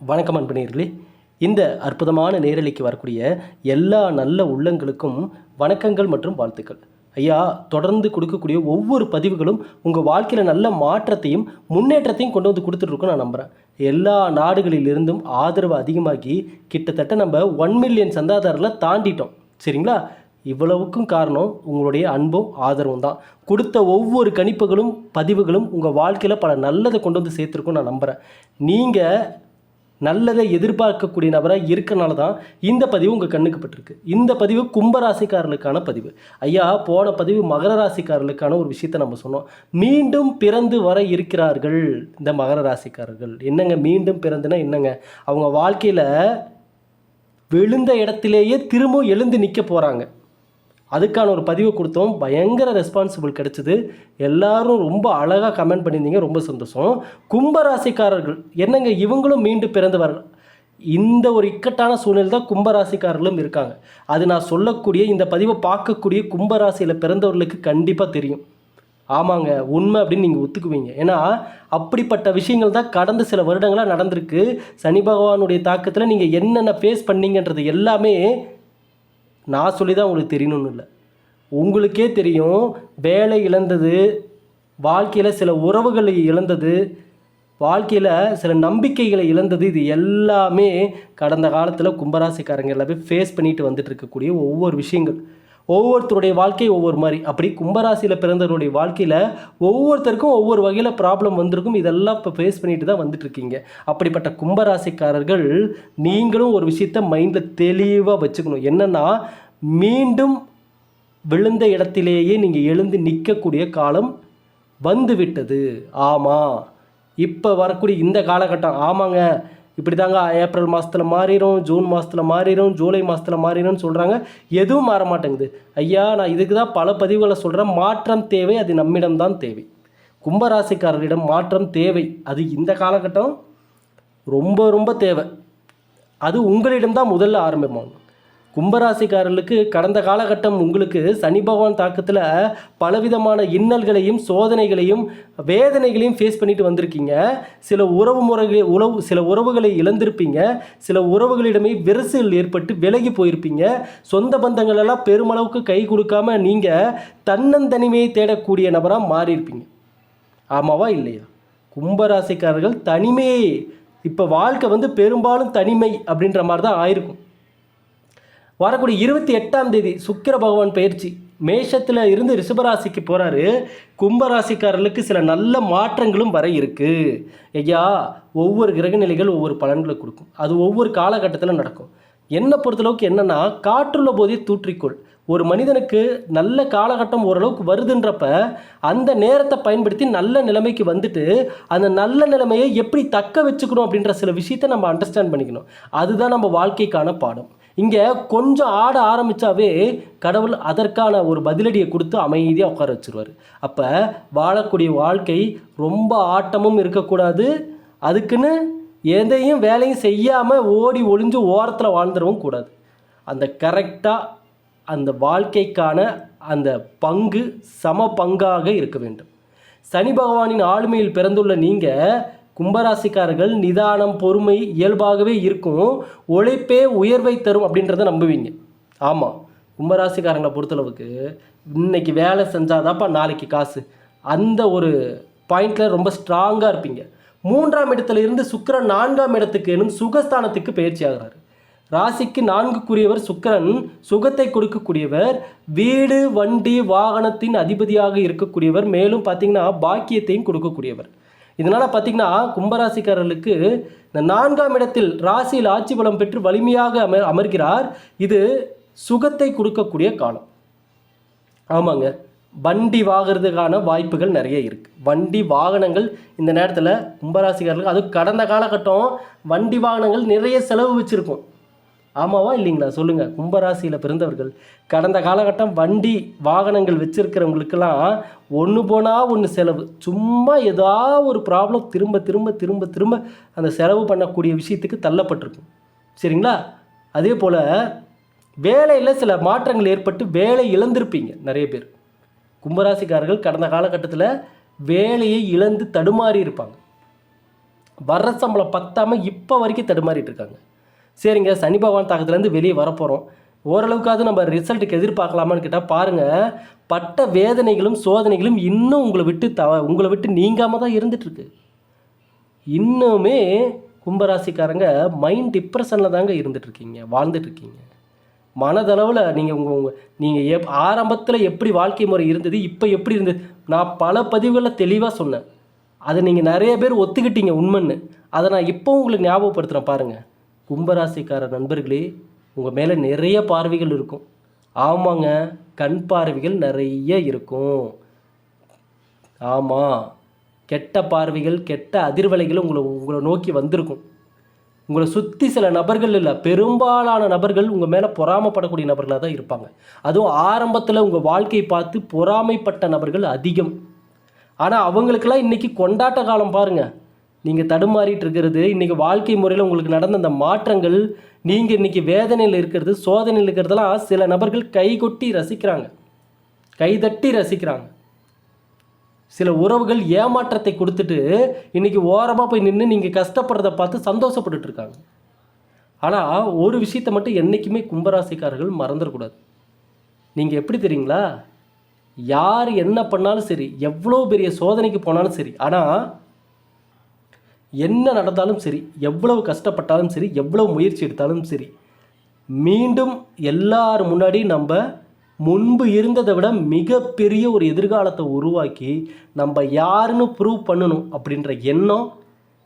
வணக்கம் அன்பனீர்களே இந்த அற்புதமான நேரலைக்கு வரக்கூடிய எல்லா நல்ல உள்ளங்களுக்கும் வணக்கங்கள் மற்றும் வாழ்த்துக்கள். ஐயா தொடர்ந்து கொடுக்கக்கூடிய ஒவ்வொரு பதிவுகளும் உங்கள் வாழ்க்கையில் நல்ல மாற்றத்தையும் முன்னேற்றத்தையும் கொண்டு வந்து கொடுத்துட்ருக்கோம் நான் நம்புகிறேன் எல்லா நாடுகளிலிருந்தும் ஆதரவு அதிகமாகி கிட்டத்தட்ட நம்ம ஒன் மில்லியன் சந்தாதாரில் தாண்டிட்டோம். சரிங்களா? இவ்வளவுக்கும் காரணம் உங்களுடைய அன்பும் ஆதரவும் தான். கொடுத்த ஒவ்வொரு கணிப்புகளும் பதிவுகளும் உங்கள் வாழ்க்கையில் பல நல்லதை கொண்டு வந்து சேர்த்துருக்கும் நான் நம்புகிறேன் நீங்கள் நல்லதை எதிர்பார்க்கக்கூடிய நபராக இருக்கனால தான் இந்த பதிவு உங்கள் கண்ணுக்கு பட்டிருக்கு. இந்த பதிவு கும்பராசிக்காரர்களுக்கான பதிவு. ஐயா போன பதிவு மகர ராசிக்காரர்களுக்கான ஒரு விஷயத்தை நம்ம சொன்னோம். மீண்டும் பிறந்து வர இருக்கிறார்கள் இந்த மகர ராசிக்காரர்கள். என்னங்க மீண்டும் பிறந்துனா என்னங்க? அவங்க வாழ்க்கையில் விழுந்த இடத்திலேயே திரும்ப எழுந்து நிற்க போகிறாங்க அதுக்கான ஒரு பதிவை கொடுத்தோம். பயங்கர ரெஸ்பான்சிபிள் கிடச்சிது. எல்லாரும் ரொம்ப அழகாக கமெண்ட் பண்ணியிருந்தீங்க. ரொம்ப சந்தோஷம். கும்பராசிக்காரர்கள் என்னங்க இவங்களும் மீண்டும் பிறந்தவர்கள் இந்த ஒரு இக்கட்டான சூழ்நிலை தான் கும்பராசிக்காரர்களும் இருக்காங்க. அது நான் சொல்லக்கூடிய இந்த பதிவை பார்க்கக்கூடிய கும்பராசியில் பிறந்தவர்களுக்கு கண்டிப்பாக தெரியும். ஆமாங்க உண்மை அப்படின்னு நீங்கள் ஒத்துக்குவீங்க. ஏன்னா அப்படிப்பட்ட விஷயங்கள் தான் கடந்த சில வருடங்களாக நடந்திருக்கு. சனி பகவானுடைய தாக்கத்தில் நீங்கள் என்னென்ன ஃபேஸ் பண்ணீங்கன்றது எல்லாமே நான் சொல்லி தான் உங்களுக்கு தெரியணும்னு இல்லை. உங்களுக்கே தெரியும் வேலை இழந்தது வாழ்க்கையில் சில உறவுகளை இழந்தது வாழ்க்கையில் சில நம்பிக்கைகளை இழந்தது இது எல்லாமே கடந்த காலத்தில் கும்பராசிக்காரங்க எல்லாமே ஃபேஸ் பண்ணிட்டு வந்துட்டு இருக்கக்கூடிய ஒவ்வொரு விஷயங்கள். ஒவ்வொருத்தருடைய வாழ்க்கை ஒவ்வொரு மாதிரி. அப்படி கும்பராசியில் பிறந்தவருடைய வாழ்க்கையில் ஒவ்வொருத்தருக்கும் ஒவ்வொரு வகையில் ப்ராப்ளம் வந்திருக்கும். இதெல்லாம் இப்போ ஃபேஸ் பண்ணிட்டு தான் வந்துட்டுருக்கீங்க. அப்படிப்பட்ட கும்பராசிக்காரர்கள் நீங்களும் ஒரு விஷயத்த மைண்டில் தெளிவாக வச்சுக்கணும். என்னென்னா மீண்டும் விழுந்த இடத்திலேயே நீங்கள் எழுந்து நிற்கக்கூடிய காலம் வந்துவிட்டது. ஆமாம் இப்போ வரக்கூடிய இந்த காலகட்டம். ஆமாங்க. இப்படி தாங்க ஏப்ரல் மாதத்தில் மாறிடும் ஜூன் மாதத்தில் மாறிடும் ஜூலை மாதத்தில் மாறிடும்னு சொல்கிறாங்க எதுவும் மாற மாட்டேங்குது ஐயா நான் இதுக்கு தான் பல பதிவுகளை சொல்கிறேன் மாற்றம் தேவை அது நம்மிடம்தான் தேவை. கும்பராசிக்காரரிடம் மாற்றம் தேவை. அது இந்த காலகட்டம் ரொம்ப ரொம்ப தேவை. அது உங்களிடம் தான் முதல்ல ஆரம்பமாகும். கும்பராசிக்காரர்களுக்கு கடந்த காலகட்டம் உங்களுக்கு சனி பகவான் தாக்கத்தில் பலவிதமான இன்னல்களையும் சோதனைகளையும் வேதனைகளையும் ஃபேஸ் பண்ணிட்டு வந்திருக்கீங்க. சில உறவு முறைகளை உறவு சில உறவுகளை இழந்திருப்பீங்க. சில உறவுகளிடமே விரசல் ஏற்பட்டு விலகி போயிருப்பீங்க. சொந்த பந்தங்களெல்லாம் பெருமளவுக்கு கை கொடுக்காம நீங்கள் தன்னந்தனிமையை தேடக்கூடிய நபராக மாறியிருப்பீங்க. ஆமாவா இல்லையா? கும்பராசிக்காரர்கள் தனிமையே இப்போ வாழ்க்கை வந்து பெரும்பாலும் தனிமை அப்படின்ற மாதிரி தான் ஆயிருக்கும். வரக்கூடிய இருபத்தி எட்டாம் தேதி சுக்கிர பகவான் பயிற்சி. மேஷத்தில் இருந்து ரிஷபராசிக்கு போகிறாரு கும்பராசிக்காரர்களுக்கு சில நல்ல மாற்றங்களும் வர இருக்குது ஐயா ஒவ்வொரு கிரகநிலைகள் ஒவ்வொரு பலன்களை கொடுக்கும். அது ஒவ்வொரு காலகட்டத்தில் நடக்கும். என்னை பொறுத்தளவுக்கு என்னென்னா காற்றுள்ள போதே தூற்றிக்கொள். ஒரு மனிதனுக்கு நல்ல காலகட்டம் ஓரளவுக்கு வருதுன்றப்ப அந்த நேரத்தை பயன்படுத்தி நல்ல நிலைமைக்கு வந்துட்டு அந்த நல்ல நிலைமையை எப்படி தக்க வச்சுக்கணும் அப்படின்ற சில விஷயத்தை நம்ம அண்டர்ஸ்டாண்ட் பண்ணிக்கணும். அதுதான் நம்ம வாழ்க்கைக்கான பாடம். இங்கே கொஞ்சம் ஆட ஆரம்பித்தாவே கடவுள் அதற்கான ஒரு பதிலடியை கொடுத்து அமைதியாக உட்கார வச்சுருவார். அப்போ வாழக்கூடிய வாழ்க்கை ரொம்ப ஆட்டமும் இருக்கக்கூடாது. அதுக்குன்னு எதையும் வேலையும் செய்யாமல் ஓடி ஒளிஞ்சு ஓரத்தில் வாழ்ந்துடவும் கூடாது. அந்த கரெக்டாக அந்த வாழ்க்கைக்கான அந்த பங்கு சம பங்காக இருக்க வேண்டும். சனி பகவானின் ஆளுமையில் பிறந்துள்ள நீங்கள் கும்பராசிக்காரர்கள் நிதானம் பொறுமை இயல்பாகவே இருக்கும். உழைப்பே உயர்வை தரும் அப்படின்றத நம்புவீங்க. ஆமாம் கும்பராசிக்காரங்களை பொறுத்தளவுக்கு இன்னைக்கு வேலை செஞ்சாதாப்பா நாளைக்கு காசு. அந்த ஒரு பாயிண்டில் ரொம்ப ஸ்ட்ராங்காக இருப்பீங்க. மூன்றாம் இடத்துல இருந்து சுக்கரன் நான்காம் இடத்துக்கு எனும் சுகஸ்தானத்துக்கு பயிற்சி ஆகிறாரு. ராசிக்கு நான்குக்குரியவர் சுக்கரன் சுகத்தை கொடுக்கக்கூடியவர் வீடு வண்டி வாகனத்தின் அதிபதியாக இருக்கக்கூடியவர் மேலும் பார்த்தீங்கன்னா பாக்கியத்தையும் கொடுக்கக்கூடியவர். இதனால் பார்த்தீங்கன்னா கும்பராசிக்காரர்களுக்கு இந்த நான்காம் இடத்தில் ராசியில் ஆட்சி பலம் பெற்று வலிமையாக அமர் அமர்கிறார். இது சுகத்தை கொடுக்கக்கூடிய காலம். ஆமாங்க. வண்டி வாங்குறதுக்கான வாய்ப்புகள் நிறைய இருக்குது வண்டி வாகனங்கள் இந்த நேரத்தில் கும்பராசிக்காரர்களுக்கு அதுவும் கடந்த காலகட்டம் வண்டி வாகனங்கள் நிறைய செலவு வச்சுருக்கும். ஆமாவா இல்லைங்களா? சொல்லுங்கள் கும்பராசியில் பிறந்தவர்கள் கடந்த காலகட்டம் வண்டி வாகனங்கள் வச்சுருக்கிறவங்களுக்கெல்லாம் ஒன்று போனால் ஒன்று செலவு. சும்மா ஏதாவது ஒரு ப்ராப்ளம் திரும்ப திரும்ப திரும்ப திரும்ப அந்த செலவு பண்ணக்கூடிய விஷயத்துக்கு தள்ளப்பட்டிருக்கும். சரிங்களா? அதே போல் வேலையில் சில மாற்றங்கள் ஏற்பட்டு வேலை இழந்திருப்பீங்க நிறைய பேர். கும்பராசிக்காரர்கள் கடந்த காலகட்டத்தில் வேலையை இழந்து தடுமாறி இருப்பாங்க. வர்ற சம்பளம் பத்தாமல் இப்போ வரைக்கும் தடுமாறிட்டு இருக்காங்க. சரிங்க சனி பகவான் தாக்கத்துலேருந்து வெளியே வரப்போகிறோம் ஓரளவுக்காவது நம்ம ரிசல்ட்டுக்கு எதிர்பார்க்கலாமான்னு கேட்டால் பாருங்கள் பட்ட வேதனைகளும் சோதனைகளும் இன்னும் உங்களை விட்டு த உங்களை விட்டு நீங்காமல் தான் இருந்துகிட்ருக்கு இன்னுமே கும்பராசிக்காரங்க மைண்ட் டிப்ரெஷனில் தாங்க இருந்துகிட்ருக்கீங்க வாழ்ந்துட்டுருக்கீங்க. மனதளவில் நீங்கள் உங்கள் உங்கள் நீங்கள் எப் ஆரம்பத்தில் எப்படி வாழ்க்கை முறை இருந்தது இப்போ எப்படி இருந்தது நான் பல பதிவுகளில் தெளிவாக சொன்னேன். அதை நீங்கள் நிறைய பேர் ஒத்துக்கிட்டீங்க உண்மைன்னு. அதை நான் இப்போ உங்களுக்கு ஞாபகப்படுத்துகிறேன் பாருங்கள் கும்பராசிக்கார நண்பர்களே உங்கள் மேலே நிறைய பார்வைகள் இருக்கும். ஆமாங்க கண் பார்வைகள் நிறைய இருக்கும். ஆமாம் கெட்ட பார்வைகள் கெட்ட அதிர்வலைகள் உங்களை உங்களை நோக்கி வந்திருக்கும். உங்களை சுற்றி சில நபர்கள் இல்லை பெரும்பாலான நபர்கள் உங்கள் மேலே பொறாமப்படக்கூடிய நபர்களாக தான் இருப்பாங்க. அதுவும் ஆரம்பத்தில் உங்கள் வாழ்க்கையை பார்த்து பொறாமைப்பட்ட நபர்கள் அதிகம். ஆனால் அவங்களுக்கெல்லாம் இன்றைக்கி கொண்டாட்ட காலம் பாருங்கள் நீங்கள் தடுமாறிட்டு இருக்கிறது இன்றைக்கி வாழ்க்கை முறையில் உங்களுக்கு நடந்த அந்த மாற்றங்கள் நீங்கள் இன்றைக்கி வேதனையில் இருக்கிறது சோதனையில் இருக்கிறதெல்லாம் சில நபர்கள் கைகொட்டி ரசிக்கிறாங்க. கைதட்டி ரசிக்கிறாங்க. சில உறவுகள் ஏமாற்றத்தை கொடுத்துட்டு இன்றைக்கி ஓரமாக போய் நின்று நீங்கள் கஷ்டப்படுறத பார்த்து சந்தோஷப்பட்டுட்டு இருக்காங்க. ஆனால் ஒரு விஷயத்தை மட்டும் என்றைக்குமே கும்பராசிக்காரர்கள் மறந்துடக்கூடாது நீங்கள் எப்படி தெரியுங்களா? யார் என்ன பண்ணாலும் சரி எவ்வளோ பெரிய சோதனைக்கு போனாலும் சரி ஆனால் என்ன நடந்தாலும் சரி எவ்வளவு கஷ்டப்பட்டாலும் சரி எவ்வளவு முயற்சி எடுத்தாலும் சரி மீண்டும் எல்லார் முன்னாடி நம்ம முன்பு இருந்ததை விட மிகப்பெரிய ஒரு எதிர்காலத்தை உருவாக்கி நம்ம யாருன்னு ப்ரூவ் பண்ணணும் அப்படின்ற எண்ணம்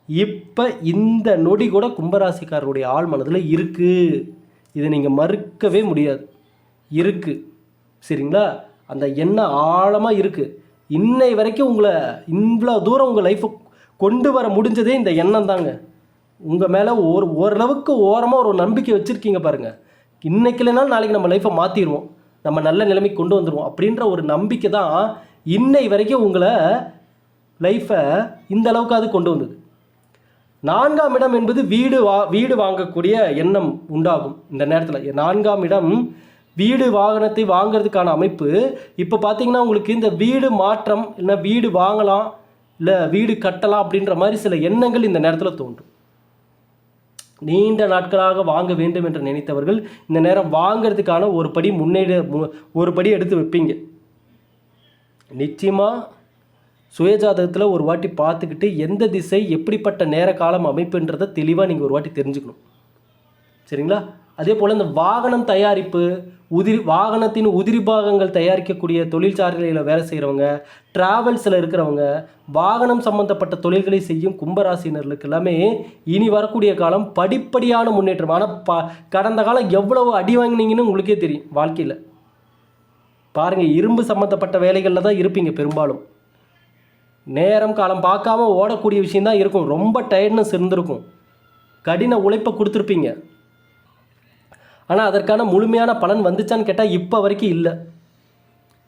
இப்போ இந்த நொடி கூட கும்பராசிக்காரருடைய ஆள் மனதில் இருக்குது இதை நீங்கள் மறுக்கவே முடியாது. இருக்குது சரிங்களா? அந்த எண்ணம் ஆழமாக இருக்குது இன்னை வரைக்கும் உங்களை இவ்வளோ தூரம் உங்கள் லைஃப்பை கொண்டு வர முடிஞ்சதே இந்த எண்ணம் தாங்க உங்கள் மேலே ஒரு ஓரளவுக்கு ஓரமாக ஒரு நம்பிக்கை வச்சுருக்கீங்க பாருங்கள் இன்றைக்கி இல்லைனா நாளைக்கு நம்ம லைஃப்பை மாற்றிடுவோம் நம்ம நல்ல நிலைமைக்கு கொண்டு வந்துடுவோம் அப்படின்ற ஒரு நம்பிக்கை தான் இன்னை வரைக்கும் உங்களை லைஃப்பை இந்த அளவுக்காவது கொண்டு வந்தது. நான்காம் இடம் என்பது வீடு வா வீடு வாங்கக்கூடிய எண்ணம் உண்டாகும் இந்த நேரத்தில். நான்காம் இடம் வீடு வாகனத்தை வாங்குறதுக்கான அமைப்பு. இப்போ பார்த்தீங்கன்னா உங்களுக்கு இந்த வீடு மாற்றம் இல்லை வீடு வாங்கலாம் இல்லை வீடு கட்டலாம் அப்படின்ற மாதிரி சில எண்ணங்கள் இந்த நேரத்தில் தோன்றும். நீண்ட நாட்களாக வாங்க வேண்டும் என்று நினைத்தவர்கள் இந்த நேரம் வாங்கிறதுக்கான ஒரு படி முன்னேற மு- ஒரு படி எடுத்து வைப்பீங்க. நிச்சயமாக சுயஜாதகத்தில் ஒரு வாட்டி பார்த்துக்கிட்டு எந்த திசை எப்படிப்பட்ட நேர காலம் அமைப்புன்றதை தெளிவாக நீங்கள் ஒரு வாட்டி தெரிஞ்சுக்கணும். சரிங்களா? அதே போல் இந்த வாகனம் தயாரிப்பு உதிரி வாகனத்தின் உதிரி பாகங்கள் தயாரிக்கக்கூடிய தொழிற்சாலைகளில் வேலை செய்கிறவங்க ட்ராவல்ஸில் இருக்கிறவங்க வாகனம் சம்பந்தப்பட்ட தொழில்களை செய்யும் கும்பராசினர்களுக்கு எல்லாமே இனி வரக்கூடிய காலம் படிப்படியான முன்னேற்றம். ஆனால் ப கடந்த காலம் எவ்வளவு அடி வாங்கினீங்கன்னு உங்களுக்கே தெரியும் வாழ்க்கையில். பாருங்கள் இரும்பு சம்மந்தப்பட்ட வேலைகளில் தான் இருப்பீங்க பெரும்பாலும். நேரம் காலம் பார்க்காம ஓடக்கூடிய விஷயந்தான் இருக்கும். ரொம்ப டயர்ட்னஸ் இருந்திருக்கும். கடின உழைப்பை கொடுத்துருப்பீங்க. ஆனால் அதற்கான முழுமையான பலன் வந்துச்சான்னு கேட்டால் இப்போ வரைக்கும் இல்லை.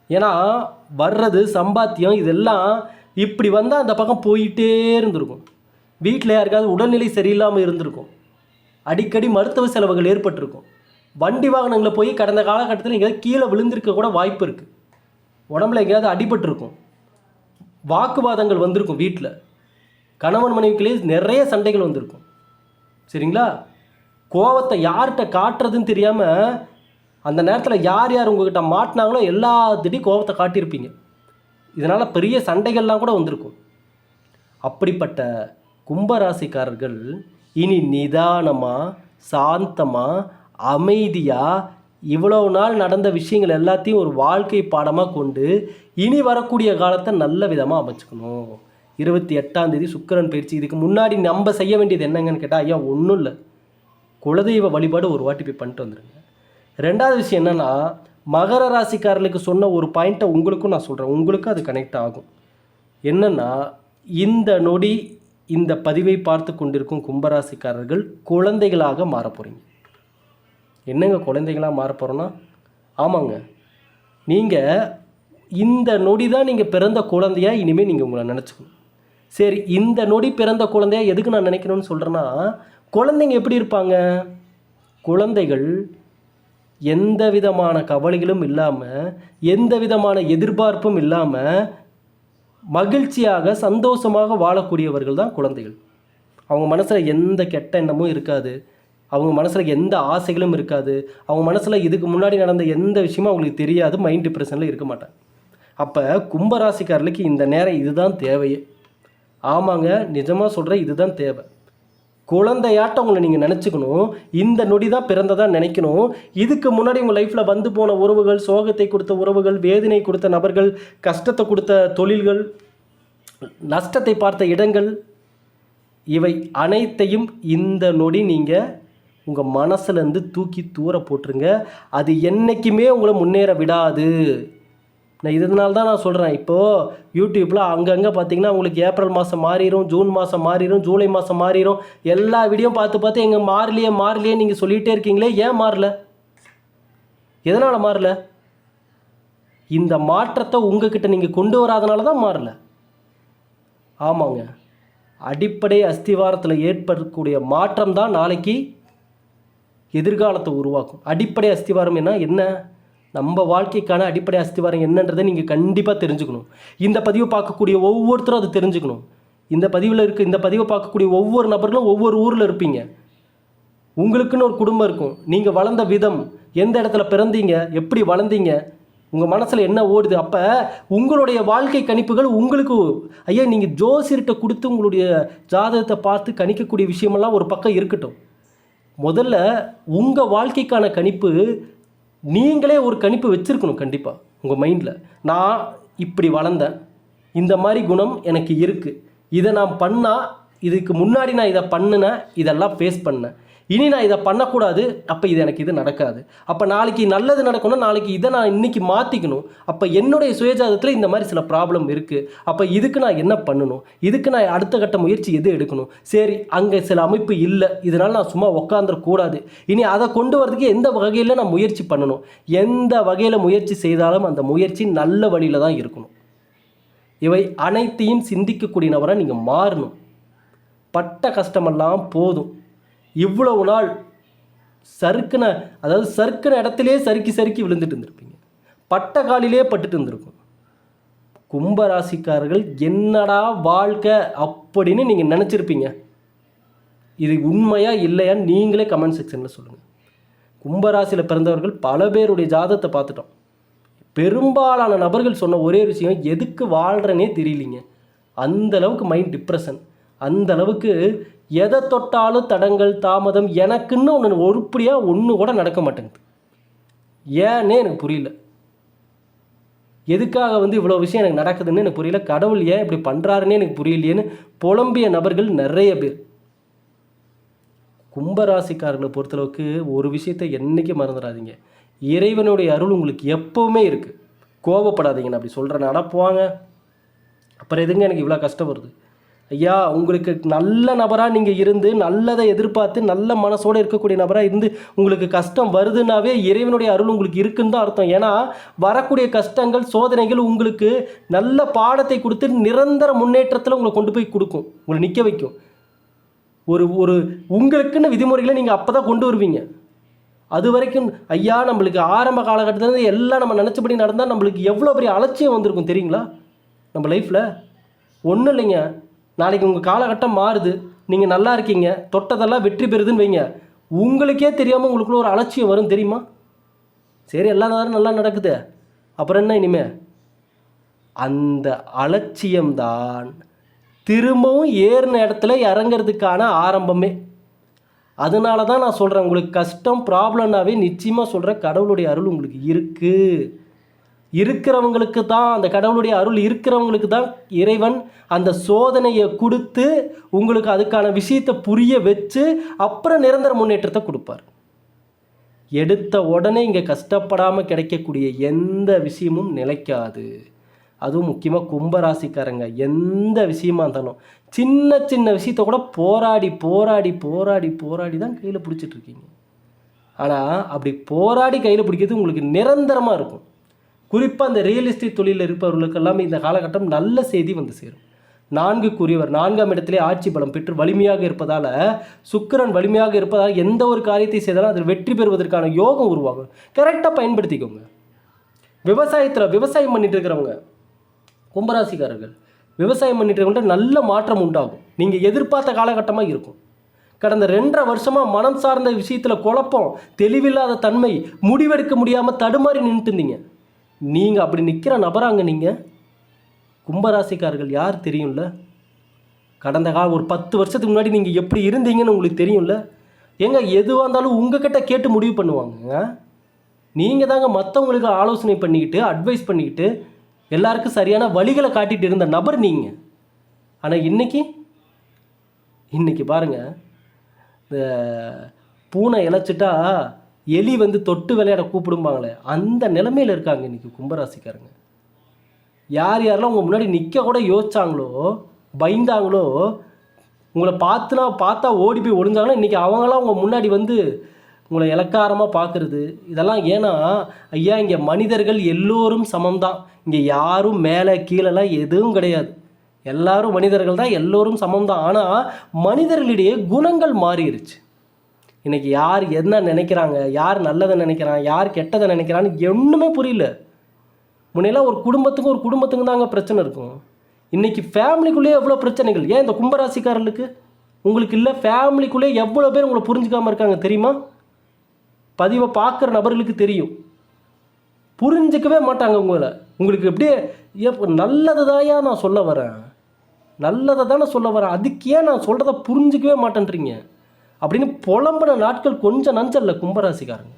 ஏன்னா வர்றது சம்பாத்தியம் இதெல்லாம் இப்படி வந்தால் அந்த பக்கம் போயிட்டே இருந்திருக்கும். வீட்டில் யாருக்காவது உடல்நிலை சரியில்லாமல் இருந்திருக்கும். அடிக்கடி மருத்துவ செலவுகள் ஏற்பட்டிருக்கும். வண்டி வாகனங்களை போய் கடந்த காலகட்டத்தில் எங்கேயாவது கீழே விழுந்திருக்க கூட வாய்ப்பு இருக்குது உடம்புல எங்கேயாவது அடிபட்டிருக்கும். வாக்குவாதங்கள் வந்திருக்கும் வீட்டில் கணவன் மனைவிக்குள்ளேயே நிறைய சண்டைகள் வந்திருக்கும். சரிங்களா? கோவத்தை யார்கிட்ட காட்டுறதுன்னு தெரியாமல் அந்த நேரத்தில் யார் யார் உங்ககிட்ட மாட்டினாங்களோ எல்லாத்திட்டையும் கோவத்தை காட்டியிருப்பீங்க. இதனால் பெரிய சண்டைகள்லாம் கூட வந்திருக்கும். அப்படிப்பட்ட கும்பராசிக்காரர்கள் இனி நிதானமாக சாந்தமாக அமைதியாக இவ்வளவு நாள் நடந்த விஷயங்கள் எல்லாத்தையும் ஒரு வாழ்க்கை பாடமாக கொண்டு இனி வரக்கூடிய காலத்தை நல்ல விதமாக அமைச்சுக்கணும். இருபத்தி எட்டாம் தேதி சுக்கிரன் பயிற்சி. இதுக்கு முன்னாடி நம்ம செய்ய வேண்டியது என்னங்கன்னு கேட்டால் ஐயா ஒன்றும் இல்லை. குலதெய்வ வழிபாடு ஒரு வாட்டி போய் பண்ணிட்டு வந்துடுங்க ரெண்டாவது விஷயம் என்னென்னா மகர ராசிக்காரர்களுக்கு சொன்ன ஒரு பாயிண்ட்டை உங்களுக்கும் நான் சொல்கிறேன் உங்களுக்கும் அது கனெக்ட் ஆகும். என்னென்னா இந்த நொடி இந்த பதிவை பார்த்து கொண்டிருக்கும் கும்பராசிக்காரர்கள் குழந்தைகளாக மாறப் போகிறீங்க என்னங்க குழந்தைகளாக மாறப் போகிறோன்னா ஆமாங்க. நீங்கள் இந்த நொடி தான் நீங்கள் பிறந்த குழந்தையாக இனிமேல் நீங்கள் உங்களை நினச்சிக்கணும். சரி இந்த நொடி பிறந்த குழந்தையாக எதுக்கு நான் நினைக்கணும்னு சொல்கிறேன்னா குழந்தைங்க எப்படி இருப்பாங்க? குழந்தைகள் எந்த விதமான கவலைகளும் இல்லாமல் எந்த விதமான எதிர்பார்ப்பும் இல்லாமல் மகிழ்ச்சியாக சந்தோஷமாக வாழக்கூடியவர்கள் தான் குழந்தைகள். அவங்க மனசில் எந்த கெட்ட எண்ணமும் இருக்காது. அவங்க மனசில் எந்த ஆசைகளும் இருக்காது. அவங்க மனசில் இதுக்கு முன்னாடி நடந்த எந்த விஷயமும் அவங்களுக்கு தெரியாது. மைண்ட் டிப்ரெஷனில் இருக்க மாட்டாங்க. அப்போ கும்பராசிக்காரர்களுக்கு இந்த நேரம் இதுதான் தேவையே. ஆமாங்க நிஜமாக சொல்கிறேன் இதுதான் தேவை. குழந்தையாட்டம் உங்களை நீங்கள் நினச்சிக்கணும். இந்த நொடி தான் பிறந்ததாக நினைக்கணும். இதுக்கு முன்னாடி உங்கள் லைஃப்பில் வந்து போன உறவுகள் சோகத்தை கொடுத்த உறவுகள் வேதனை கொடுத்த நபர்கள் கஷ்டத்தை கொடுத்த தொழில்கள் நஷ்டத்தை பார்த்த இடங்கள் இவை அனைத்தையும் இந்த நொடி நீங்கள் உங்கள் மனசுலேருந்து தூக்கி தூர போட்டுருங்க. அது என்றைக்குமே உங்களை முன்னேற விடாது. நான் இதனால தான் நான் சொல்கிறேன் இப்போது யூடியூப்பில் அங்கங்கே பார்த்தீங்கன்னா உங்களுக்கு ஏப்ரல் மாதம் மாறிடும் ஜூன் மாதம் மாறிடும் ஜூலை மாதம் மாறிடும் எல்லா வீடியோ பார்த்து பார்த்து எங்கள் மாறலையே மாறலையே நீங்கள் சொல்லிகிட்டே இருக்கீங்களே ஏன் மாறல? எதனால் மாறல? இந்த மாற்றத்தை உங்ககிட்ட நீங்கள் கொண்டு வராதனால தான் மாறல. ஆமாங்க. அடிப்படை அஸ்திவாரத்தில் ஏற்படக்கூடிய மாற்றம் தான் நாளைக்கு எதிர்காலத்தை உருவாக்கும். அடிப்படை அஸ்திவாரம் என்ன? என்ன? நம்ம வாழ்க்கைக்கான அடிப்படை அஸ்திவாரம் என்னன்றதை நீங்கள் கண்டிப்பாக தெரிஞ்சுக்கணும். இந்த பதிவை பார்க்கக்கூடிய ஒவ்வொருத்தரும் அதை தெரிஞ்சுக்கணும். இந்த பதிவில் இருக்க இந்த பதிவை பார்க்கக்கூடிய ஒவ்வொரு நபர்களும் ஒவ்வொரு ஊரில் இருப்பீங்க. உங்களுக்குன்னு ஒரு குடும்பம் இருக்கும். நீங்கள் வளர்ந்த விதம் எந்த இடத்துல பிறந்தீங்க எப்படி வளர்ந்தீங்க உங்கள் மனசில் என்ன ஓடுது அப்போ உங்களுடைய வாழ்க்கை கணிப்புகள் உங்களுக்கு ஐயா நீங்கள் ஜோசியர்கிட்ட கொடுத்து உங்களுடைய ஜாதகத்தை பார்த்து கணிக்கக்கூடிய விஷயமெல்லாம் ஒரு பக்கம் இருக்கட்டும். முதல்ல உங்கள் வாழ்க்கைக்கான கணிப்பு நீங்களே ஒரு கணிப்பு வச்சுருக்கணும் கண்டிப்பாக உங்கள் மைண்டில். நான் இப்படி வளர்ந்தேன். இந்த மாதிரி குணம் எனக்கு இருக்குது இதை நான் பண்ணால் இதுக்கு முன்னாடி நான் இதை பண்ணினேன் இதெல்லாம் ஃபேஸ் பண்ணேன். இனி நான் இதை பண்ணக்கூடாது. அப்போ இது எனக்கு இது நடக்காது. அப்போ நாளைக்கு நல்லது நடக்கணும். நாளைக்கு இதை நான் இன்றைக்கி மாற்றிக்கணும் அப்போ என்னுடைய சுயஜாதத்தில் இந்த மாதிரி சில ப்ராப்ளம் இருக்குது அப்போ இதுக்கு நான் என்ன பண்ணணும்? இதுக்கு நான் அடுத்த கட்ட முயற்சி எது எடுக்கணும்? சரி அங்கே சில அமைப்பு இல்லை. இதனால் நான் சும்மா உக்காந்துடக்கூடாது இனி அதை கொண்டு வரதுக்கு எந்த வகையில் நான் முயற்சி பண்ணணும்? எந்த வகையில் முயற்சி செய்தாலும் அந்த முயற்சி நல்ல வழியில் தான் இருக்கணும். இவை அனைத்தையும் சிந்திக்கக்கூடிய நபராக நீங்கள் மாறணும். பட்ட கஷ்டமெல்லாம் போதும். இவ்வளவு நாள் சறுக்குன அதாவது சறுக்குன இடத்திலே சறுக்கி சறுக்கி விழுந்துட்டு இருந்திருப்பீங்க. பட்ட காலிலே பட்டுட்டு இருந்திருக்கும். கும்பராசிக்காரர்கள் என்னடா வாழ்க்கை அப்படின்னு நீங்கள் நினச்சிருப்பீங்க. இது உண்மையா இல்லையான்னு நீங்களே கமெண்ட் செக்ஷனில் சொல்லுங்கள் கும்பராசியில் பிறந்தவர்கள் பல பேருடைய ஜாதத்தை பார்த்துட்டோம். பெரும்பாலான நபர்கள் சொன்ன ஒரே விஷயம் எதுக்கு வாழ்கிறனே தெரியலிங்க. அந்த அளவுக்கு மைண்ட் டிப்ரெஷன் அந்த அளவுக்கு எதை தொட்டாலும் தடங்கள் தாமதம் எனக்குன்னு ஒன்று உருப்படியாக ஒன்று கூட நடக்க மாட்டேங்குது. ஏன்னே எனக்கு புரியல. எதுக்காக வந்து இவ்வளோ விஷயம் எனக்கு நடக்குதுன்னு எனக்கு புரியல. கடவுள் ஏன் இப்படி பண்ணுறாருன்னே எனக்கு புரியலையேன்னு புலம்பிய நபர்கள் நிறைய பேர். கும்பராசிக்காரர்களை பொறுத்தளவுக்கு ஒரு விஷயத்தை என்றைக்கும் மறந்துடாதீங்க. இறைவனுடைய அருள் உங்களுக்கு எப்போவுமே இருக்குது கோபப்படாதீங்க நான் அப்படி சொல்கிறேன் நடப்புவாங்க அப்புறம் எதுங்க எனக்கு இவ்வளோ கஷ்டம் வருது? ஐயா உங்களுக்கு நல்ல நபராக நீங்கள் இருந்து நல்லதை எதிர்பார்த்து நல்ல மனசோடு இருக்கக்கூடிய நபராக இருந்து உங்களுக்கு கஷ்டம் வருதுன்னாவே இறைவனுடைய அருள் உங்களுக்கு இருக்குன்னு தான் அர்த்தம். ஏன்னா வரக்கூடிய கஷ்டங்கள் சோதனைகள் உங்களுக்கு நல்ல பாடத்தை கொடுத்து நிரந்தர முன்னேற்றத்தில் உங்களை கொண்டு போய் கொடுக்கும். உங்களை நிற்க வைக்கும். ஒரு ஒரு உங்களுக்குன்னு விதிமுறைகளை நீங்கள் அப்போ தான் கொண்டு வருவீங்க. அது வரைக்கும் ஐயா நம்மளுக்கு ஆரம்ப காலகட்டத்தில் எல்லாம் நம்ம நினச்சபடி நடந்தால் நம்மளுக்கு எவ்வளோ பெரிய அலட்சியம் வந்திருக்கும் தெரியுங்களா? நம்ம லைஃப்பில் ஒன்றும் இல்லைங்க. நாளைக்கு உங்கள் காலகட்டம் மாறுது. நீங்கள் நல்லா இருக்கீங்க. தொட்டதெல்லாம் வெற்றி பெறுதுன்னு வைங்க. உங்களுக்கே தெரியாமல் உங்களுக்குள்ள ஒரு அலட்சியம் வரும் தெரியுமா? சரி எல்லா நேரம் நல்லா நடக்குது. அப்புறம் என்ன இனிமே? அந்த அலட்சியம்தான் திரும்பவும் ஏறின இடத்துல இறங்கிறதுக்கான ஆரம்பமே. அதனால தான் நான் சொல்கிறேன் உங்களுக்கு கஷ்டம் ப்ராப்ளம்னாவே நிச்சயமாக சொல்கிறேன் கடவுளுடைய அருள் உங்களுக்கு இருக்குது இருக்கிறவங்களுக்கு தான் அந்த கடவுளுடைய அருள் இருக்கிறவங்களுக்கு தான் இறைவன் அந்த சோதனையை கொடுத்து உங்களுக்கு அதுக்கான விஷயத்தை புரிய வச்சு அப்புறம் நிரந்தர முன்னேற்றத்தை கொடுப்பார். எடுத்த உடனே இங்கே கஷ்டப்படாமல் கிடைக்கக்கூடிய எந்த விஷயமும் நிலைக்காது. அதுவும் முக்கியமாக கும்பராசிக்காரங்க எந்த விஷயமா இருந்தாலும் சின்ன சின்ன விஷயத்த கூட போராடி போராடி போராடி போராடி தான் கையில் பிடிச்சிட்ருக்கீங்க ஆனால் அப்படி போராடி கையில் பிடிக்கிறது உங்களுக்கு நிரந்தரமாக இருக்கும். குறிப்பாக அந்த ரியல் எஸ்டேட் தொழிலில் இருப்பவர்களுக்கெல்லாம் இந்த காலகட்டம் நல்ல செய்தி வந்து சேரும். நான்கு கூறியவர் நான்காம் இடத்திலே ஆட்சி பலம் பெற்று வலிமையாக இருப்பதால் சுக்கிரன் வலிமையாக இருப்பதால் எந்த ஒரு காரியத்தை செய்தாலும் அதில் வெற்றி பெறுவதற்கான யோகம் உருவாகும். கரெக்டாக பயன்படுத்திக்கோங்க. விவசாயத்தில் விவசாயம் பண்ணிட்டு இருக்கிறவங்க கும்பராசிக்காரர்கள் விவசாயம் பண்ணிட்டு இருக்கவங்கள்ட்ட நல்ல மாற்றம் உண்டாகும். நீங்கள் எதிர்பார்த்த காலகட்டமாக இருக்கும். கடந்த ரெண்டரை வருஷமாக மனம் சார்ந்த விஷயத்தில் குழப்பம் தெளிவில்லாத தன்மை முடிவெடுக்க முடியாமல் தடுமாறி நின்றுட்டு இருந்தீங்க. நீங்கள் அப்படி நிற்கிற நபராங்க நீங்கள் கும்பராசிக்காரர்கள் யார் தெரியும்ல? கடந்த கால ஒரு பத்து வருஷத்துக்கு முன்னாடி நீங்கள் எப்படி இருந்தீங்கன்னு உங்களுக்கு தெரியும்ல? ஏங்க எதுவாக இருந்தாலும் உங்ககிட்ட கேட்டு முடிவு பண்ணுவாங்கங்க நீங்கள் தாங்க மற்றவங்களுக்கு ஆலோசனை பண்ணிக்கிட்டு அட்வைஸ் பண்ணிக்கிட்டு எல்லாருக்கும் சரியான வழிகளை காட்டிட்டு இருந்த நபர் நீங்கள் ஆனால் இன்னைக்கு இன்றைக்கி பாருங்கள் இந்த பூனை இழைச்சிட்டா எலி வந்து தொட்டு விளையாட கூப்பிடும்பாங்களே அந்த நிலமையில் இருக்காங்க இன்றைக்கி கும்பராசிக்காரங்க. யார் யாரெல்லாம் உங்கள் முன்னாடி நிற்க கூட யோசிச்சாங்களோ பயந்தாங்களோ உங்களை பார்த்துனா பார்த்தா ஓடி போய் ஒளிஞ்சாங்கன்னா இன்றைக்கி அவங்களாம் உங்கள் முன்னாடி வந்து உங்களை இலக்காரமாக பார்க்குறது. இதெல்லாம் ஏன்னா ஐயா இங்கே மனிதர்கள் எல்லோரும் சமம்தான். இங்கே யாரும் மேலே கீழெல்லாம் எதுவும் கிடையாது. எல்லாரும் மனிதர்கள் தான் எல்லோரும் சமம்தான். ஆனால் மனிதர்களிடையே குணங்கள் மாறிடுச்சு இன்றைக்கி யார் என்ன நினைக்கிறாங்க யார் நல்லதை நினைக்கிறான் யார் கெட்டதை நினைக்கிறான்னு ஒன்றுமே புரியல. முன்னெல்லாம் ஒரு குடும்பத்துக்கும் ஒரு குடும்பத்துக்கும் தாங்க பிரச்சனை இருக்கும். இன்றைக்கி ஃபேமிலிக்குள்ளேயே எவ்வளோ பிரச்சனைகள்? ஏன் இந்த கும்பராசிக்காரர்களுக்கு? உங்களுக்கு இல்லை ஃபேமிலிக்குள்ளே எவ்வளோ பேர் உங்களை புரிஞ்சுக்காமல் இருக்காங்க தெரியுமா? பதிவை பார்க்குற நபர்களுக்கு தெரியும். புரிஞ்சிக்கவே மாட்டாங்க உங்களை. உங்களுக்கு எப்படியே எப்ப நல்லது தாயா நான் சொல்ல வரேன். நல்லதை தானே சொல்ல வரேன். அதுக்கு ஏன் நான் சொல்கிறத புரிஞ்சிக்கவே மாட்டேன்றீங்க. அப்படின்னு புலம்பின நாட்கள் கொஞ்சம் நஞ்சல்ல கும்பராசிக்காரங்க.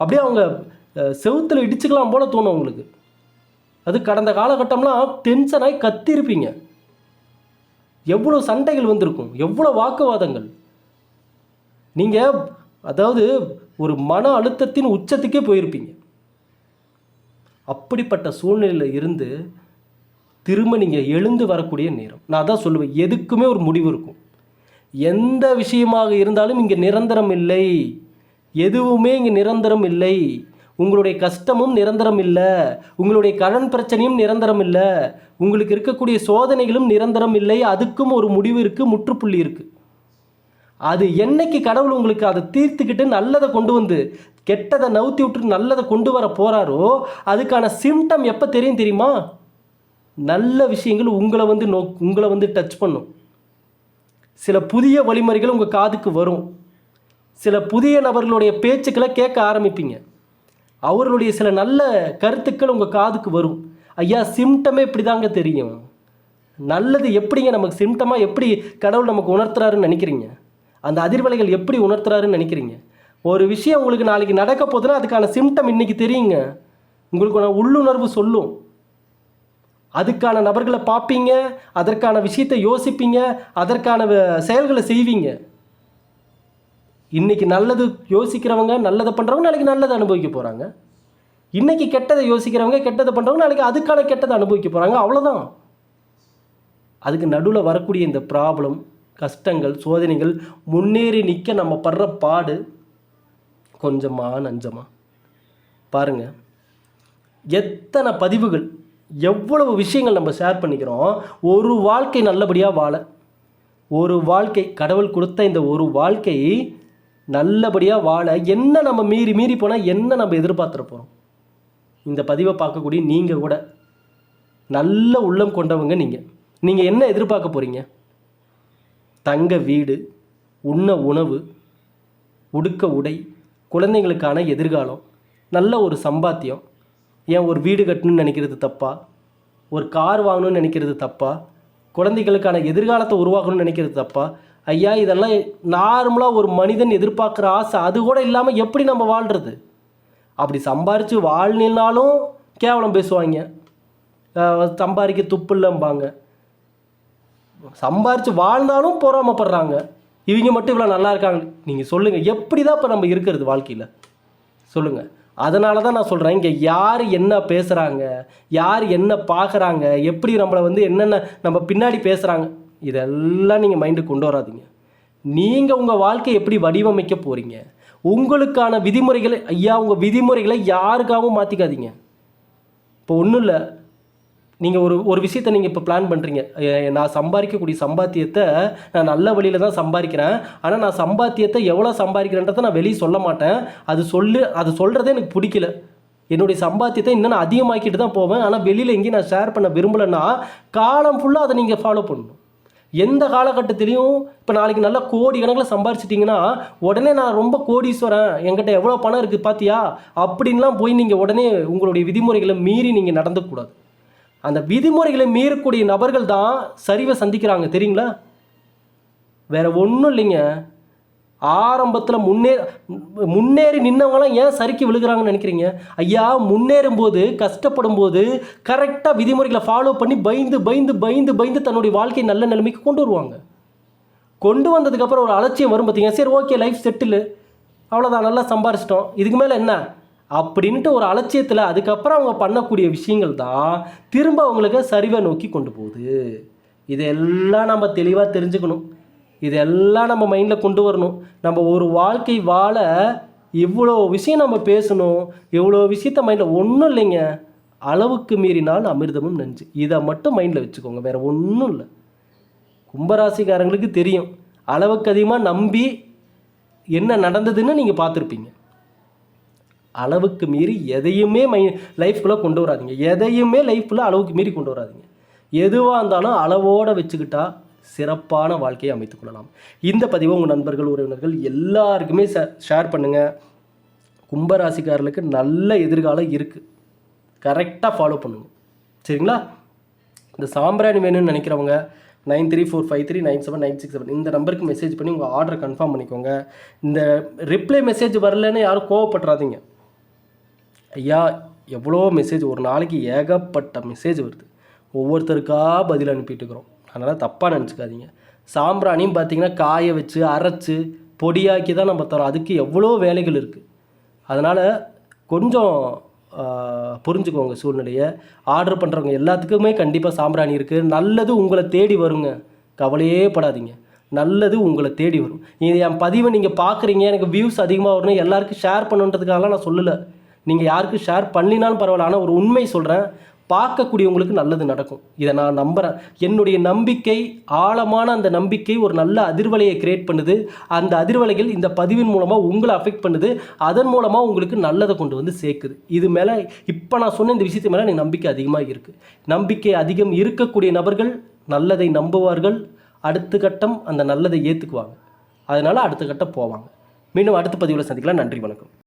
அப்படியே அவங்க செவுத்தில் செவுத்துல இடிச்சுக்கலாம் போல தோணும் அவங்களுக்கு அது கடந்த காலகட்டம்லாம் டென்ஷன் ஆகி கத்திருப்பீங்க. எவ்வளோ சண்டைகள் வந்திருக்கும் எவ்வளோ வாக்குவாதங்கள். நீங்கள் அதாவது ஒரு மன அழுத்தத்தின் உச்சத்துக்கே போயிருப்பீங்க. அப்படிப்பட்ட சூழ்நிலையில் இருந்து திரும்ப நீங்கள் எழுந்து வரக்கூடிய நேரம். நான் அதான் சொல்லுவேன் எதுக்குமே ஒரு முடிவு இருக்கும். எந்த விஷயமாக இருந்தாலும் இங்கே நிரந்தரம் இல்லை. எதுவுமே இங்கே நிரந்தரம் இல்லை. உங்களுடைய கஷ்டமும் நிரந்தரம் இல்லை. உங்களுடைய கடன் பிரச்சனையும் நிரந்தரம் இல்லை. உங்களுக்கு இருக்கக்கூடிய சோதனைகளும் நிரந்தரம் இல்லை. அதுக்கும் ஒரு முடிவு இருக்குது முற்றுப்புள்ளி இருக்குது அது என்னைக்கு கடவுள் உங்களுக்கு அதை தீர்த்துக்கிட்டு நல்லதை கொண்டு வந்து கெட்டதை நவுத்தி விட்டு நல்லதை கொண்டு வர போகிறாரோ அதுக்கான சிம்டம் எப்போ தெரியும் தெரியுமா? நல்ல விஷயங்கள் உங்களை வந்து நோ உங்களை வந்து டச் பண்ணும். சில புதிய வழிமுறைகள் உங்கள் காதுக்கு வரும். சில புதிய நபர்களுடைய பேச்சுக்களை கேட்க ஆரம்பிப்பீங்க. அவர்களுடைய சில நல்ல கருத்துக்கள் உங்கள் காதுக்கு வரும். ஐயா சிம்டமே இப்படி தாங்க தெரியும். நல்லது எப்படிங்க நமக்கு சிம்டமாக எப்படி கடவுள் நமக்கு உணர்த்துறாருன்னு நினைக்கிறீங்க? அந்த அதிர்வலைகள் எப்படி உணர்த்துறாருன்னு நினைக்கிறீங்க? ஒரு விஷயம் உங்களுக்கு நாளைக்கு நடக்க போகுதுன்னா அதுக்கான சிம்டம் இன்னைக்கு தெரியுங்க. உங்களுக்கு உள்ளுணர்வு சொல்லும். அதுக்கான நபர்களை பார்ப்பீங்க அதற்கான விஷயத்தை யோசிப்பீங்க அதற்கான செயல்களை செய்வீங்க. இன்றைக்கி நல்லது யோசிக்கிறவங்க நல்லதை பண்ணுறவங்க நாளைக்கு நல்லதை அனுபவிக்க போகிறாங்க இன்றைக்கி கெட்டதை யோசிக்கிறவங்க கெட்டதை பண்ணுறவங்க நாளைக்கு அதுக்கான கெட்டதை அனுபவிக்க போகிறாங்க அவ்வளோதான் அதுக்கு நடுவில் வரக்கூடிய இந்த ப்ராப்ளம் கஷ்டங்கள் சோதனைகள் முன்னேறி நிற்க நம்ம படுற பாடு கொஞ்சமாக நஞ்சமாக பாருங்க. எத்தனை பதிவுகள் எவ்வளவு விஷயங்கள் நம்ம ஷேர் பண்ணிக்கிறோம் ஒரு வாழ்க்கை நல்லபடியாக வாழ. ஒரு வாழ்க்கை கடவுள் கொடுத்த இந்த ஒரு வாழ்க்கை நல்லபடியாக வாழ. என்ன நம்ம மீறி மீறி போனால் என்ன நம்ம எதிர்பார்த்துட போகிறோம் இந்த பதிவை பார்க்கக்கூடிய நீங்கள் கூட. நல்ல உள்ளம் கொண்டவங்க நீங்கள் நீங்கள் என்ன எதிர்பார்க்க போகிறீங்க தங்க வீடு உண்ண உணவு உடுக்க உடை குழந்தைங்களுக்கான எதிர்காலம் நல்ல ஒரு சம்பாத்தியம் ஏன் ஒரு வீடு கட்டணும்னு நினைக்கிறது தப்பா? ஒரு கார் வாங்கணும்னு நினைக்கிறது தப்பா? குழந்தைகளுக்கான எதிர்காலத்தை உருவாக்கணும்னு நினைக்கிறது தப்பா? ஐயா இதெல்லாம் நார்மலாக ஒரு மனிதன் எதிர்பார்க்குற ஆசை அது கூட இல்லாமல் எப்படி நம்ம வாழ்கிறது அப்படி சம்பாரித்து வாழ்னாலும் கேவலம் பேசுவாங்க. சம்பாதிக்க துப்பு இல்லைம்பாங்க. சம்பாரித்து வாழ்ந்தாலும் பொறாமப்படுறாங்க. இவங்க மட்டும் இவ்வளோ நல்லா இருக்காங்க. நீங்கள் சொல்லுங்கள் எப்படி தான் இப்போ நம்ம இருக்கிறது வாழ்க்கையில்? சொல்லுங்கள் அதனால தான் நான் சொல்கிறேன் இங்கே யார் என்ன பேசுகிறாங்க யார் என்ன பார்க்குறாங்க எப்படி நம்மளை வந்து என்னென்ன நம்ம பின்னாடி பேசுகிறாங்க இதெல்லாம் நீங்கள் மைண்டுக்கு கொண்டு வராதீங்க. நீங்கள் உங்கள் வாழ்க்கையை எப்படி வடிவமைக்க போகிறீங்க உங்களுக்கான விதிமுறைகளை ஐயா உங்கள் விதிமுறைகளை யாருக்காகவும் மாற்றிக்காதீங்க இப்போ ஒன்றும் இல்லை. நீங்கள் ஒரு ஒரு விஷயத்தை நீங்கள் இப்போ பிளான் பண்ணுறீங்க நான் சம்பாதிக்கக்கூடிய சம்பாத்தியத்தை நான் நல்ல வழியில் தான் சம்பாதிக்கிறேன். ஆனால் நான் சம்பாத்தியத்தை எவ்வளோ சம்பாதிக்கிறேன்றதை நான் வெளியே சொல்ல மாட்டேன். அது சொல்லு அது சொல்கிறதே எனக்கு பிடிக்கல. என்னுடைய சம்பாத்தியத்தை இன்னும் நான் அதிகமாக்கிட்டு தான் போவேன். ஆனால் வெளியில் எங்கேயும் நான் ஷேர் பண்ண விரும்பலைன்னா காலம் ஃபுல்லாக அதை நீங்கள் ஃபாலோ பண்ணணும். எந்த காலகட்டத்திலையும் இப்போ நாளைக்கு நல்லா கோடி கணக்கில் சம்பாரிச்சிட்டிங்கன்னா உடனே நான் ரொம்ப கோடீஸ்வரன். என்கிட்ட எவ்வளோ பணம் இருக்குது பார்த்தியா அப்படின்லாம் போய் நீங்கள் உடனே உங்களுடைய விதிமுறைகளை மீறி நீங்கள் நடந்துக்கூடாது அந்த விதிமுறைகளை மீறக்கூடிய நபர்கள் தான் சரிவை சந்திக்கிறாங்க தெரியுங்களா? வேற ஒன்றும் இல்லைங்க. ஆரம்பத்தில் முன்னே முன்னேறி நின்னவங்களாம் ஏன் சறுக்கி விழுகிறாங்கன்னு நினைக்கிறீங்க? ஐயா முன்னேறும் போது கஷ்டப்படும் போது கரெக்டாக விதிமுறைகளை ஃபாலோ பண்ணி பயந்து பயந்து பயந்து பயந்து தன்னுடைய வாழ்க்கையை நல்ல நிலைமைக்கு கொண்டு வருவாங்க. கொண்டு வந்ததுக்கப்புறம் ஒரு அலட்சியம் வரும் பார்த்தீங்க சரி ஓகே லைஃப் செட்டில் அவ்வளோதான் நல்லா சம்பாரிச்சிட்டோம். இதுக்கு மேலே என்ன? அப்படின்ட்டு ஒரு அலட்சியத்தில் அதுக்கப்புறம் அவங்க பண்ணக்கூடிய விஷயங்கள் தான் திரும்ப அவங்களுக்கு சரிவை நோக்கி கொண்டு போகுது. இதெல்லாம் நம்ம தெளிவாக தெரிஞ்சுக்கணும். இதெல்லாம் நம்ம மைண்டில் கொண்டு வரணும். நம்ம ஒரு வாழ்க்கை வாழ இவ்வளோ விஷயம் நம்ம பேசணும். இவ்வளோ விஷயத்த மைண்டில் ஒன்றும் இல்லைங்க. அளவுக்கு மீறினால் அமிர்தமும் நஞ்சு. இதை மட்டும் மைண்டில் வச்சுக்கோங்க. வேறு ஒன்றும் இல்லை. கும்பராசிக்காரங்களுக்கு தெரியும். அளவுக்கு அதிகமாக நம்பி என்ன நடந்ததுன்னு நீங்கள் பார்த்துருப்பீங்க. அளவுக்கு மீறி எதையுமே மை லைஃப்குள்ளே கொண்டு வராதீங்க. எதையுமே லைஃப்பில் அளவுக்கு மீறி கொண்டு வராதீங்க. எதுவாக இருந்தாலும் அளவோடு வச்சுக்கிட்டா சிறப்பான வாழ்க்கையை அமைத்துக்கொள்ளலாம் இந்த பதிவை உங்கள் நண்பர்கள் உறவினர்கள் எல்லாருக்குமே ஷேர் பண்ணுங்கள் கும்பராசிக்காரர்களுக்கு நல்ல எதிர்காலம் இருக்குது கரெக்டாக ஃபாலோ பண்ணுங்கள் சரிங்களா? இந்த சாம்பிராணி வேணும்னு நினைக்கிறவங்க nine three four five three nine seven nine six seven இந்த நம்பருக்கு மெசேஜ் பண்ணி உங்கள் ஆர்டரை கன்ஃபார்ம் பண்ணிக்கோங்க. இந்த ரிப்ளை மெசேஜ் வரலன்னு யாரும் கோவப்படுறாதீங்க ஐயா எவ்வளோ மெசேஜ் ஒரு நாளைக்கு ஏகப்பட்ட மெசேஜ் வருது. ஒவ்வொருத்தருக்காக பதில் அனுப்பிட்டு இருக்கிறோம் அதனால் தப்பாக நினச்சிக்காதீங்க. சாம்பிராணியும் பார்த்தீங்கன்னா காய வச்சு அரைச்சி பொடியாக்கி தான் நம்ம தரோம். அதுக்கு எவ்வளோ வேலைகள் இருக்குது அதனால் கொஞ்சம் புரிஞ்சுக்கோங்க சூழ்நிலையை. ஆர்டர் பண்ணுறவங்க எல்லாத்துக்குமே கண்டிப்பாக சாம்பிராணி இருக்குது நல்லது உங்களை தேடி வருங்க. கவலையே படாதீங்க. நல்லது உங்களை தேடி வரும். இது என் பதிவை நீங்கள் பார்க்குறீங்க எனக்கு வியூஸ் அதிகமாக வரணும் எல்லாருக்கும் ஷேர் பண்ணுன்றதுக்காகலாம் நான் சொல்லலை. நீங்கள் யாருக்கும் ஷேர் பண்ணினாலும் பரவாயில்ல. ஆனால் ஒரு உண்மை சொல்கிறேன் பார்க்கக்கூடியவங்களுக்கு நல்லது நடக்கும். இதை நான் நம்புகிறேன் என்னுடைய நம்பிக்கை ஆழமான அந்த நம்பிக்கை ஒரு நல்ல அதிர்வலையை கிரியேட் பண்ணுது. அந்த அதிர்வலைகள் இந்த பதிவின் மூலமாக உங்களை அஃபெக்ட் பண்ணுது. அதன் மூலமாக உங்களுக்கு நல்லதை கொண்டு வந்து சேர்க்குது. இது மேலே இப்போ நான் சொன்ன இந்த விஷயத்து மேலே எனக்கு நம்பிக்கை அதிகமாக இருக்குது நம்பிக்கை அதிகம் இருக்கக்கூடிய நபர்கள் நல்லதை நம்புவார்கள். அடுத்த கட்டம் அந்த நல்லதை ஏற்றுக்குவாங்க அதனால் அடுத்த கட்டம் போவாங்க. மீண்டும் அடுத்த பதிவில் சந்திக்கலாம். நன்றி வணக்கம்.